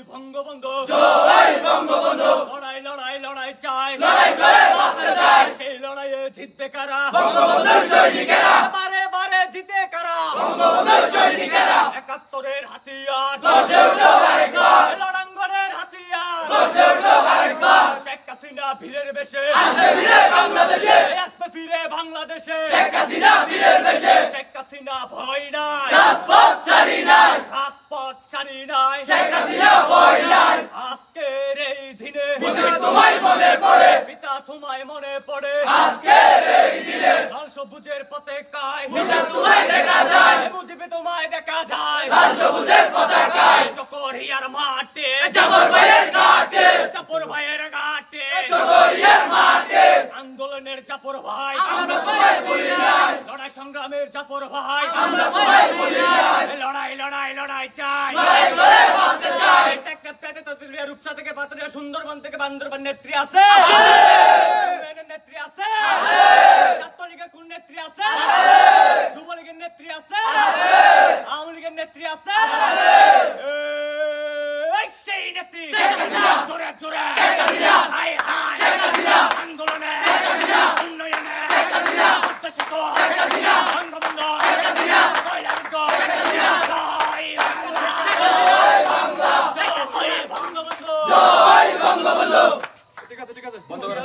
জয় বঙ্গবন্ধু। জয় বঙ্গবন্ধু। লড়াই লড়াই লড়াই চাই। লড়াই করে বাঁচতে চাই। সেই লড়াইয়ে জিতবে কারা? বঙ্গবন্ধুর সৈনিকেরা। বারে বারে জিতে কারা? বঙ্গবন্ধুর সৈনিকেরা। একাত্তরের হাতিয়ার। গর্জে উঠল আরেকবার লড়াঙ্গনের হাতিয়ার। গর্জে উঠল আরেকবার শেখ হাসিনা ভিড়ের বেশে। আসবে ভিড়ে বাংলাদেশে। আসবে ফিরে বাংলাদেশে। শেখ হাসিনা ভিড়ের বেশে। শেখ হাসিনা ভয় নাই। রাজপথ চারি নাই। রাজপথ ছাড়ি নাই। তোমায় মনে পড়ে। আজকের এই দিনে লাল সবুজের পতাকায়। মুজিব তোমায় দেখা যায়। মুজিবে তোমায় দেখা যায়। লাল সবুজের পতাকায়। চকরিয়ার মাঠে। জামর ভাইয়ের ঘাটে। চাপর ভাইয়ের ঘাটে। চকরিয়ার মাঠে। আন্দোলনের চাপর ভাই। আমরা তোমায় ভুলি নাই লড়াই সংগ্রামের চাপর ভাই। আমরা তোমায় ভুলি নাই লড়াই লড়াই লড়াই চাই। লড়াই। রূপসা থেকে পাতুরিয়া সুন্দরবন থেকে বান্দরবান নেত্রী আছে। নেত্রী আছে। ছাত্রলীগের কোন নেত্রী আছে? নেত্রী আছে? আওয়ামী লীগের নেত্রী আছে? সেই নেত্রী। জোরে জোরে। ঠিক আছে বন্ধ করে